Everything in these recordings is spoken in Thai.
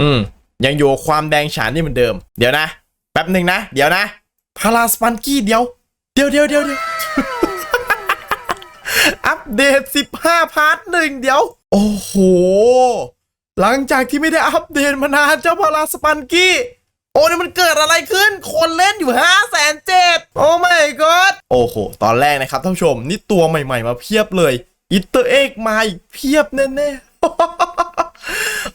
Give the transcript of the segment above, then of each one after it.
อืม ยังอยู่ความแดงฉานนี่เหมือนเดิม เดี๋ยวนะ แป๊บหนึ่งนะ เดี๋ยวนะ พาราสปันกี้เดี๋ยว เดี๋ยวเดี๋ยวเดี๋ยวอัปเดต 15 พาร์ทหนึ่งเดี๋ยว โอ้โห หลังจากที่ไม่ได้อัปเดตมานานเจ้าพาราสปันกี้โอ้นี่มันเกิดอะไรขึ้น คนเล่นอยู่5 0 0แสนเจ็ดโอ้ไม่กอดโอ้โห ตอนแรกนะครับท่านผู้ชม นี่ตัวใหม่ๆมาเพียบเลย อิตเตอร์เอ็กมาอีกเพียบแน่ๆ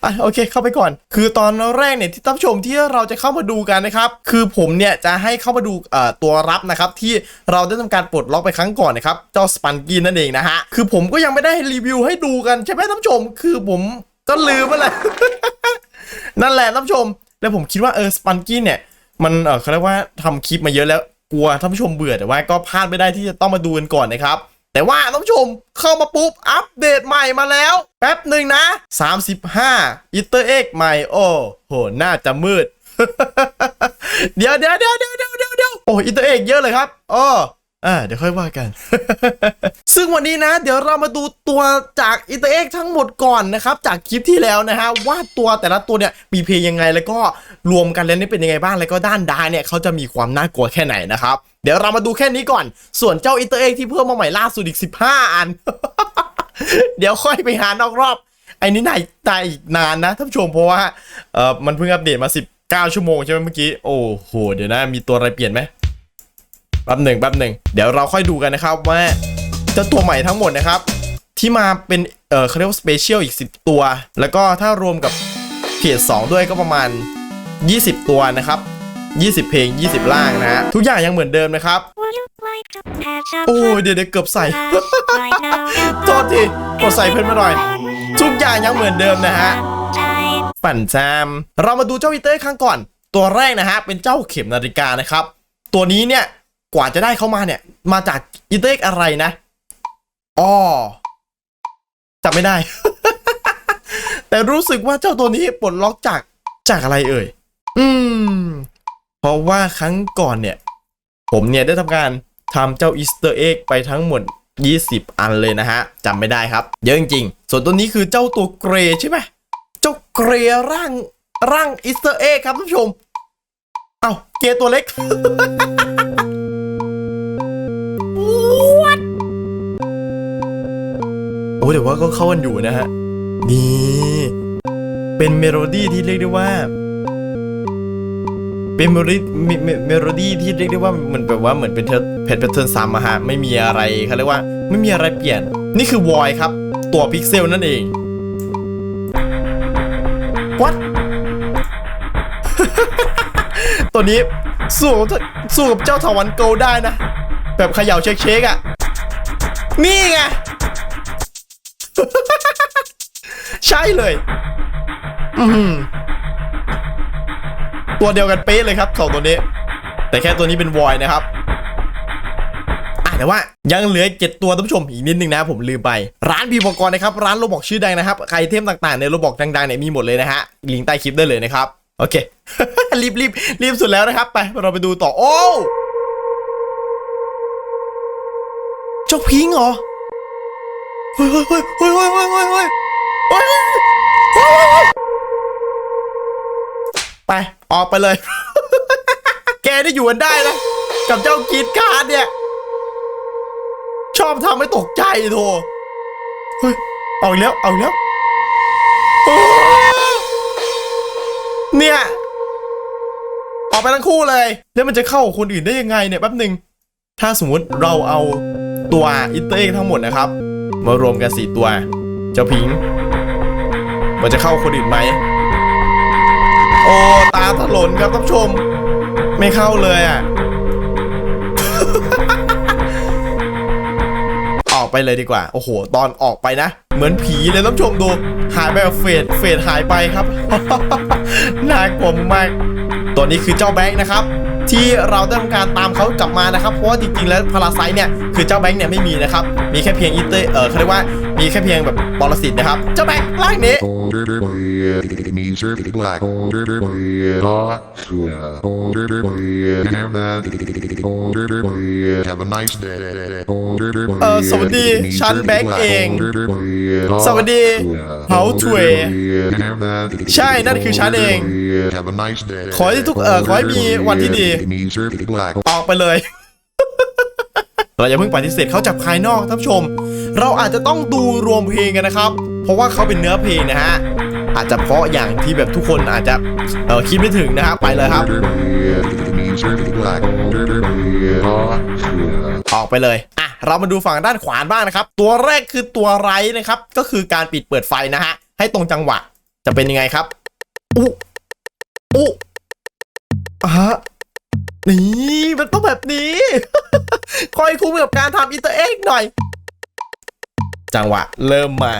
อะโอเค เข้าไปก่อน คือตอนแรกเนี่ยที่ท่านผู้ชมที่เราจะเข้ามาดูกันนะครับ คือผมเนี่ยจะให้เข้ามาดูเอ่อตัวรับนะครับที่เราได้ทำการปลดล็อกไปครั้งก่อนนะครับเจ้าสปันกี้นั่นเองนะฮะคือผมก็ยังไม่ได้รีวิวให้ดูกันใช่ไหมท่านผู้ชม คือผมก็ลืมไปเลยนั่นแหละท่านผู้ชม แล้วผมคิดว่าเออสปันกี้เนี่ยมันเออเขาเรียกว่าทำคลิปมาเยอะแล้วกลัวท่านผู้ชมเบื่อแต่ว่าก็พลาดไม่ได้ที่จะต้องมาดูกันก่อนนะครับ แต่ว่าท่านผู้ชมเข้ามาปุ๊บ อัปเดตใหม่มาแล้ว แป๊บหนึ่งนะ 35อิตเตอร์เอ็กใหม่ โอ้โหน่าจะมืด เดี๋ยวเดี๋ยวเดี๋ยวเดี๋ยวเดี๋ยวเดี๋ยวโอ้อิตเตอร์เอกเยอะเลยครับอ๋อ อ่าเดี๋ยวค่อยว่ากัน ซึ่งวันนี้นะ เดี๋ยวเรามาดูตัวจากอินเตอร์เอกทั้งหมดก่อนนะครับ จากคลิปที่แล้วนะฮะว่าตัวแต่ละตัวเนี่ยมีเพลงยังไงแล้วก็รวมกันแล้วนี่เป็นยังไงบ้างแล้วก็ด้านดาเนี่ยเขาจะมีความน่ากลัวแค่ไหนนะครับ เดี๋ยวเรามาดูแค่นี้ก่อน ส่วนเจ้าอินเตอร์เอกที่เพิ่มมาใหม่ล่าสุดอีก 15 อัน เดี๋ยวค่อยไปหานอกรอบไอ้นี่นายตายอีกนานนะท่านผู้ชมเพราะว่าเออมันเพิ่งอัปเดตมา 19 ชั่วโมงใช่ไหมเมื่อกี้โอ้โหเดี๋ยวนะมีตัวอะไรเปลี่ยนไหม ป๊บหนึ่งแป๊บหนึ่งเดี๋ยวเราค่อยดูกันนะครับว่าเจ้าตัวใหม่ทั้งหมดนะครับ ที่มาเป็นเออเขาเรียกว่าสเปเชียลอีก 10 ตัว แล้วก็ถ้ารวมกับเพจ2ด้วยก็ประมาณ 20 ตัวนะครับ 20 เพลง 20 ล่างนะฮะทุกอย่างยังเหมือนเดิมนะครับโอ้ยเดี๋ยวเดี๋ยวเกือบใส่โทษทีกดใส่เพิ่มมาหน่อย ทุกอย่างยังเหมือนเดิมนะฮะปั่นแจมเรามาดูเจ้าอีเตอร์ครั้งก่อน ตัวแรกนะฮะเป็นเจ้าเข็มนาฬิกานะครับ ตัวนี้เนี่ย กว่าจะได้เข้ามาเนี่ย มาจากอีเตอร์อะไรนะอ๋อจำไม่ได้ แต่รู้สึกว่าเจ้าตัวนี้ปลดล็อกจากจากอะไรเอ่ย อืม เพราะว่าครั้งก่อนเนี่ย ผมเนี่ยได้ทำการทำเจ้าอีสเตอร์เอ็กไปทั้งหมด 20 อันเลยนะฮะจำไม่ได้ครับ เยอะจริงๆ ส่วนตัวนี้คือเจ้าตัวเกรย์ใช่ไหมเจ้าเกรย์ร่างร่างอีสเตอร์เอ็กครับท่านผู้ชม เอ้าเกรย์ตัวเล็ก โอ้เดี๋ยวว่าก็เข้ากันอยู่นะฮะ นี่ เป็นเมโลดี้ที่เรียกได้ว่า เป็นเมโลดี้เมโลดี้ที่เรียกได้ว่าเหมือนแบบว่าเหมือนเป็นเพจแพทเทิร์นซ้ำอะฮะ ไม่มีอะไรเขาเรียกว่า ไม่มีอะไรเปลี่ยน นี่คือวอยครับ ตัวพิกเซลนั่นเอง What ตัวนี้สู้กับสู้กับเจ้าถาวันโกได้นะ แบบเขย่าเช็คเช็คอะนี่ไง ช่เลยอืมตัวเดียวกันเป๊ะเลยครับสองตัวนี้ แต่แค่ตัวนี้เป็นวอยนะครับแต่ว่ายังเหลือเจ็ดตัวท่านผู้ชมอีกนิดนึงนะผมลืมไป ร้านบีบกรนะครับ ร้านโรบอกชื่อดังนะครับไอเทมต่างๆในโรบอกดังๆเนี่ยมีหมดเลยนะฮะลิงก์ใต้คลิปได้เลยนะครับ โอเค รีบรีบรีบสุดแล้วนะครับ ไปเราไปดูต่อโอ้เจ้าพิงเหรอเฮ้ยเฮ้ยเฮ้ยเฮ้ยเฮ้ยเฮ้ย ไป ออกไปเลย แกได้อยู่กันได้นะ กับเจ้ากีดการ์ดเนี่ย ชอบทำให้ตกใจโทเฮ้ย เอาอีกแล้ว เอาอีกแล้ว เนี่ย ออกไปทั้งคู่เลย แล้วมันจะเข้าคนอื่นได้ยังไงเนี่ยแป๊บหนึ่งถ้าสมมติเราเอาตัวอินเตอร์เอกทั้งหมดนะครับ มารวมกันสี่ตัว เจ้าพิงค์ มันจะเข้าคนอื่นไหม โอ้ ตาถลนครับท่านผู้ชม ไม่เข้าเลยอะ ออกไปเลยดีกว่า โอ้โห ตอนออกไปนะ เหมือนผีเลยท่านผู้ชมดู หายไปแบบเฟดเฟดหายไปครับ น่ากลัวมากตัวนี้คือเจ้าแบงค์นะครับที่เราได้ทำการตามเขากลับมานะครับ เพราะว่าจริงๆ แล้วพาราไซเนี่ย คือเจ้าแบงค์เนี่ยไม่มีนะครับ มีแค่เพียงอีเตอร์เออเขาเรียกว่า มีแค่เพียงแบบปรสิตนะครับ เจ้าแบกร่างนี้ Have a nice day. เออสวัสดีฉันแบงค์เอง สวัสดี How to ใช่นั่นคือฉันเอง Have a nice day. ขอให้ทุกเอ่อขอให้มีวันที่ดีออกไปเลย เราอย่าเพิ่งปฏิเสธเขาจากภายนอกท่านผู้ชม เราอาจจะต้องดูรวมเพลงกันนะครับ เพราะว่าเขาเป็นเนื้อเพลงนะฮะอาจจะเพราะอย่างที่แบบทุกคนอาจจะเออคิดไม่ถึงนะครับไปเลยครับ ออกไปเลยอะเรามาดูฝั่งด้านขวานบ้างนะครับ ตัวแรกคือตัวไรนะครับ ก็คือการปิดเปิดไฟนะฮะให้ตรงจังหวะจะเป็นยังไงครับ อุอุอะฮะ นี่มันต้องแบบนี้ คอยคุ้มกับการทำอินเตอร์เอ็กหน่อย จังหวะ เริ่มมา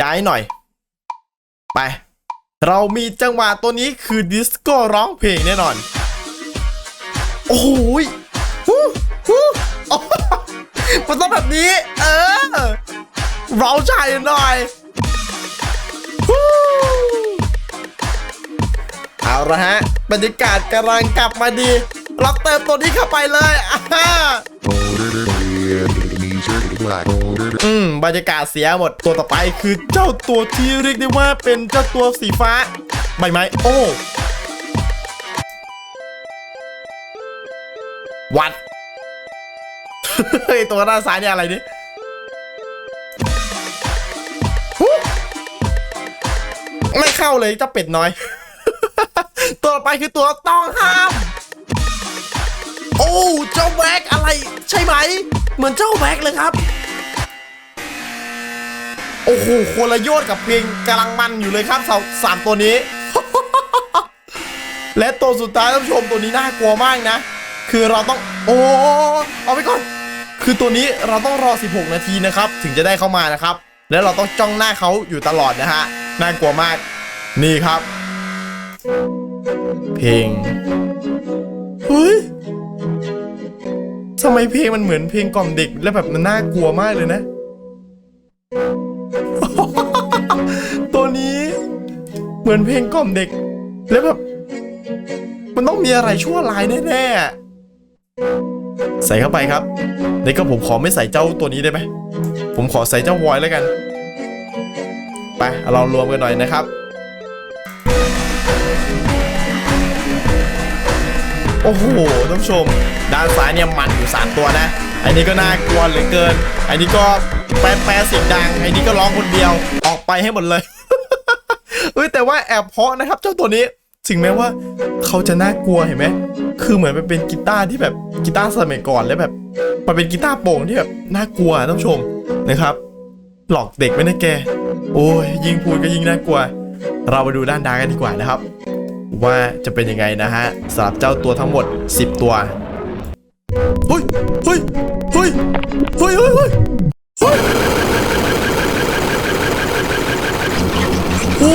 ย้ายหน่อย ไป เรามีจังหวะตัวนี้คือดิสโก้ร้องเพลงแน่นอน โอ้โหยฮู้ฮู้โอ้โหมันต้องแบบนี้ เออ เราใจหน่อย ละฮะบรรยากาศกำลังกลับมาดี ล็อกเติมตัวนี้เข้าไปเลยอ่าอืมบรรยากาศเสียหมดตัวต่อไปคือเจ้าตัวที่เรียกได้ว่าเป็นเจ้าตัวสีฟ้าใบไม้โอ้วัดเฮ้ยตัวด้านซ้ายเนี่ยอะไรนี่ไม่เข้าเลยเจ้าเป็ดน้อย ต่อไปคือตัวต้องห้าม โอ้เจ้าแบ็กอะไร ใช่ไหม เหมือนเจ้าแบ็กเลยครับ โอ้โหคนละยชน์กับเพลงกำลังมันอยู่เลยครับสาสามตัวนี้ และตัวสุดท้ายท่านผู้ชมตัวนี้น่ากลัวมากนะ คือเราต้อง โอ้เอาไปก่อน คือตัวนี้เราต้องรอ 16 นาทีนะครับ ถึงจะได้เข้ามานะครับ แล้วเราต้องจ้องหน้าเขาอยู่ตลอดนะฮะน่ากลัวมาก นี่ครับ เพลง เฮ้ยทำไมเพลงมันเหมือนเพลงกล่อมเด็กแล้วแบบมันน่ากลัวมากเลยนะ ตัวนี้เหมือนเพลงกล่อมเด็ก แล้วแบบ มันต้องมีอะไรชั่วร้ายแน่ๆ ใส่เข้าไปครับนี่ก็ผมขอไม่ใส่เจ้าตัวนี้ได้ไหมผมขอใส่เจ้าวอยแล้วกัน ไปเรารวมกันหน่อยนะครับ โอ้โหท่านผู้ชม ด้านซ้ายเนี่ยมันอยู่3ตัวนะ อันนี้ก็น่ากลัวเหลือเกิน อันนี้ก็แปรแปรเสียงดัง อันนี้ก็ร้องคนเดียว ออกไปให้หมดเลยเฮ้ยแต่ว่าแอบเพาะนะครับ เจ้าตัวนี้ถึงแม้ว่าเขาจะน่ากลัวเห็นไหม คือเหมือนมันเป็นกีตาร์ที่แบบกีตาร์สมัยก่อนแล้วแบบ มันเป็นกีตาร์โป่งที่แบบน่ากลัวท่านผู้ชมนะครับ หลอกเด็กไม่ได้แก โอ้ยยิ่งพูดก็ยิ่งน่ากลัว เรามาดูด้านดากันดีกว่านะครับ ว่าจะเป็นยังไงนะฮะสำหรับเจ้าตัวทั้งหมด 10 ตัวเฮ้ยเฮ้ยเฮ้ยเฮ้ยเฮ้ยเฮ้ยเฮ้ยโอ้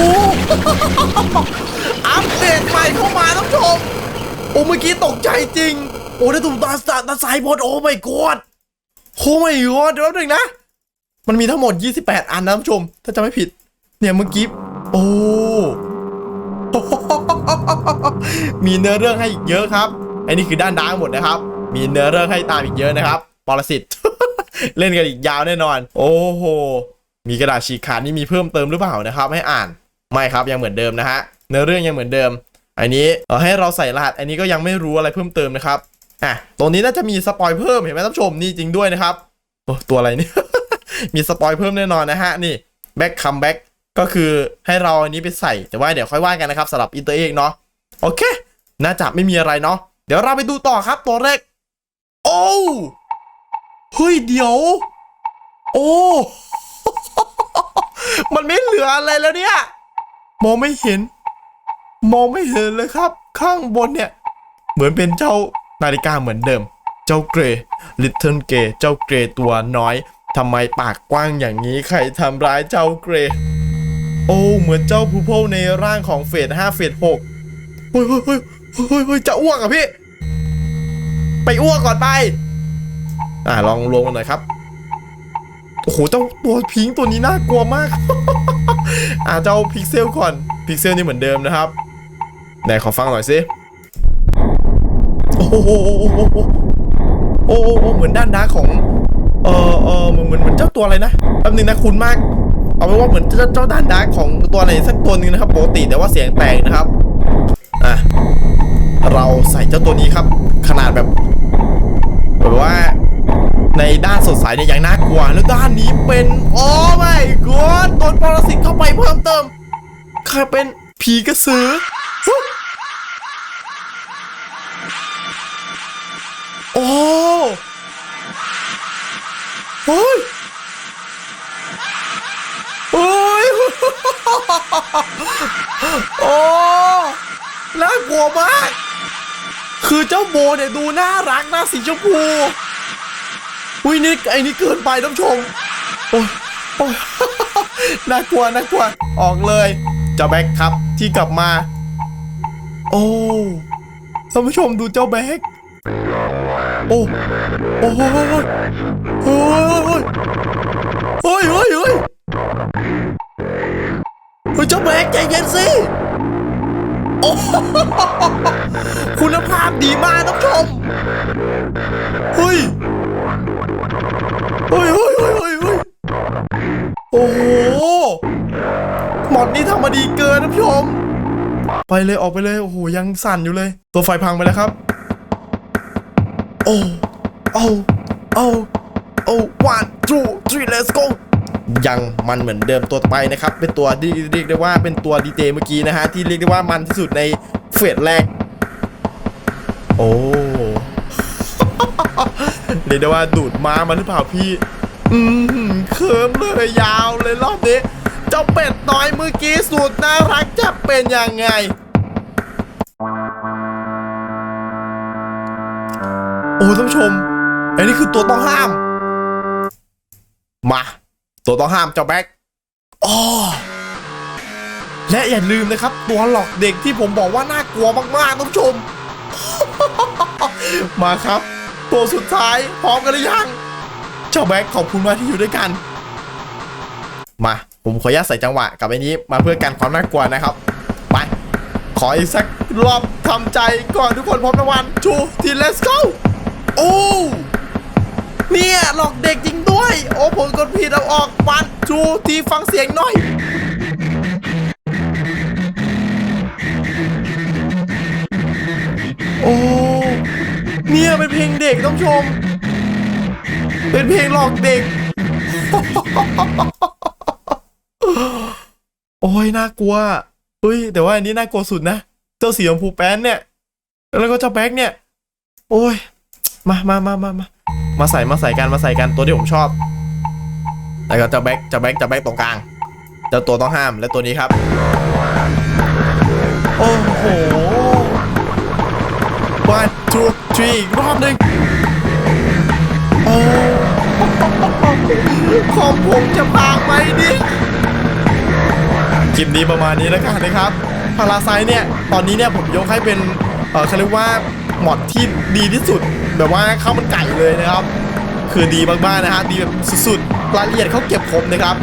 อัปเดตใหม่เข้ามาท่านผู้ชมโอ้เมื่อกี้ตกใจจริง โอ้ได้ถูกตาสาตาสายหมดโอ้ไม่กอดโอ้ไม่กอดเดี๋ยวแป๊บหนึงนะ มันมีทั้งหมด 28 อันนะท่านผู้ชม ถ้าจะไม่ผิด เนี่ยเมื่อกี้ โอ้ มีเนื้อเรื่องให้อีกเยอะครับอันนี้คือด้านดาร์กหมดนะครับ มีเนื้อเรื่องให้ตามอีกเยอะนะครับปรสิตเล่นกันอีกยาวแน่นอน โอ้โห มีกระดาษฉีกขาดนี่มีเพิ่มเติมหรือเปล่านะครับ ให้อ่าน ไม่ครับยังเหมือนเดิมนะฮะเนื้อเรื่องยังเหมือนเดิม อันนี้เออให้เราใส่รหัส อันนี้ก็ยังไม่รู้อะไรเพิ่มเติมนะครับ อะ ตรงนี้น่าจะมีสปอยเพิ่มเห็นไหมท่านผู้ชมนี่จริงด้วยนะครับ โอ้ตัวอะไรเนี่ย มีสปอยเพิ่มแน่นอนนะฮะ นี่แบ็คคัมแบ็คก็คือให้เราอันนี้ไปใส่ แต่ว่าเดี๋ยวค่อยว่ากันนะครับสำหรับอินเตอร์เอกเนาะ โอเค น่าจะไม่มีอะไรเนาะเดี๋ยวเราไปดูต่อครับตัวแรก โอ้เฮ้ยเดี๋ยว โอ้มันไม่เหลืออะไรแล้วเนี่ย มองไม่เห็น มองไม่เห็นเลยครับ ข้างบนเนี่ย เหมือนเป็นเจ้านาฬิกาเหมือนเดิม เจ้าเกรลิตเทิลเกรเจ้าเกรตัวน้อยทำไมปากกว้างอย่างนี้ใครทำร้ายเจ้าเกรโอ้เหมือนเจ้าพูโพในร่างของเฟสห้าเฟสหก เฮ้ยเฮ้ยเฮ้ยเฮ้ยเฮ้ยจะอ้วกอะพี่ ไปอ้วกก่อนไป อ่าลองรวมกันหน่อยครับ โอ้โหเจ้าตัวพิงตัวนี้น่ากลัวมาก อ่าเจ้าพิกเซลก่อน พิกเซลนี่เหมือนเดิมนะครับ ไหนขอฟังหน่อยสิ โอ้โหโอ้โหเหมือนด้านด้าของ เออเออเหมือนเหมือนเหมือนเจ้าตัวอะไรนะแป๊บนึงนะคุณมากเอาเป็นว่าเหมือนเจ้าเจ้าด้านด้าของตัวอะไรสักตัวหนึงนะครับปกติแต่ว่าเสียงแตกนะครับ เราใส่เจ้าตัวนี้ครับ ขนาดแบบแบบว่าในด้านสดใสเนี่ยยังน่ากลัว แล้วด้านนี้เป็นโอ้ไม่กอดโดนปรสิตเข้าไปเพิ่มเติมใครเป็นผีกระสือ คือเจ้าโบเนี่ยดูน่ารักนะสีชมพูอุ้ยนี่ไอ้นี่เกินไปท่านผู้ชมโอ้ยโอ้ยน่ากลัวน่ากลัวออกเลยเจ้าแบ็คครับที่กลับมา โอ้ท่านผู้ชมดูเจ้าแบ็คโอ้โอ้โหโอ้ยโอ้ยโอ้ยโอ้ยเฮ้ยเจ้าแบ็คใจเย็นสิ โอ้คุณภาพดีมากท่านผู้ชมเฮ้ยเฮ้ยเฮ้ยเฮ้ยเฮ้ยโอ้โหหมดนี้ทำมาดีเกินนะผู้ชม ไปเลยออกไปเลย โอ้โห ยังสั่นอยู่เลย ตัวไฟพังไปแล้วครับ โอ้ โอ้ โอ้ โอ้ one two three let's go ยังมันเหมือนเดิมตัวไปนะครับ เป็นตัวที่เรียกได้ว่าเป็นตัวดีเจเมื่อกี้นะฮะที่เรียกได้ว่ามันที่สุดในเฟสแรก โอ้เรียกได้ว่าดูดม้ามันหรือเปล่าพี่ อืมเคิมเลยยาวเลยรอบนี้เจ้าเป็ดน้อยเมื่อกี้สูตรน่ารักจะเป็นยังไงโอ้ท่านผู้ชมอันนี้คือตัวต้องห้าม มา ตัวต้องห้ามเจ้าแบ็คอ๋อและอย่าลืมนะครับ ตัวหลอกเด็กที่ผมบอกว่าน่ากลัวมากๆท่านผู้ชม มาครับ ตัวสุดท้ายพร้อมกันหรือยัง เจ้าแบ็คขอบคุณมากที่อยู่ด้วยกัน มา ผมขออนุญาตใส่จังหวะกับไอ้นี้มาเพื่อกันความน่ากลัวนะครับ ไป ขออีกสักรอบทำใจก่อนทุกคนพร้อมนะวันชูที let's go โอ้เนี่ยหลอกเด็กจริง ออกวันชูทีฟังเสียงหน่อยโอ้เนี่ยเป็นเพลงเด็กต้องชม เป็นเพลงหลอกเด็ก โอ้ยน่ากลัวเฮ้ยแต่ว่าอันนี้น่ากลัวสุดนะ เจ้าสีชมพูแป้นเนี่ย แล้วก็เจ้าแบ็กเนี่ย โอ้ย มามามามามามาใส่มาใส่กันมาใส่กันตัวที่ผมชอบ แล้วก็เจ้าแบ็กเจ้าแบ็กเจ้าแบ็กตรงกลาง เจ้าตัวต้องห้ามและตัวนี้ครับ โอ้โห one two three อีกรอบหนึ่งโอ้ของผมจะพังไหมเนี่ยคลิปนี้ประมาณนี้แล้วกันนะครับพาราไซเนี่ย ตอนนี้เนี่ยผมยกให้เป็น เออเขาเรียกว่าหมอดที่ดีที่สุด แบบว่าข้าวมันไก่เลยนะครับ คือดีมากๆนะฮะดีแบบสุดๆรายละเอียดเขาเก็บครบนะครับ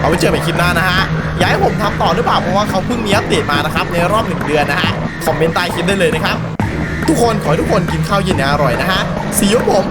เอาไว้เจอกันคลิปหน้านะฮะอยากให้ผมทำต่อหรือเปล่าเพราะว่าเขาเพิ่งมีอัปเดตมานะครับในรอบหนึ่งเดือนนะฮะคอมเมนต์ใต้คลิปได้เลยนะครับทุกคนขอให้ทุกคนกินข้าวเย็นอร่อยนะฮะสีมผม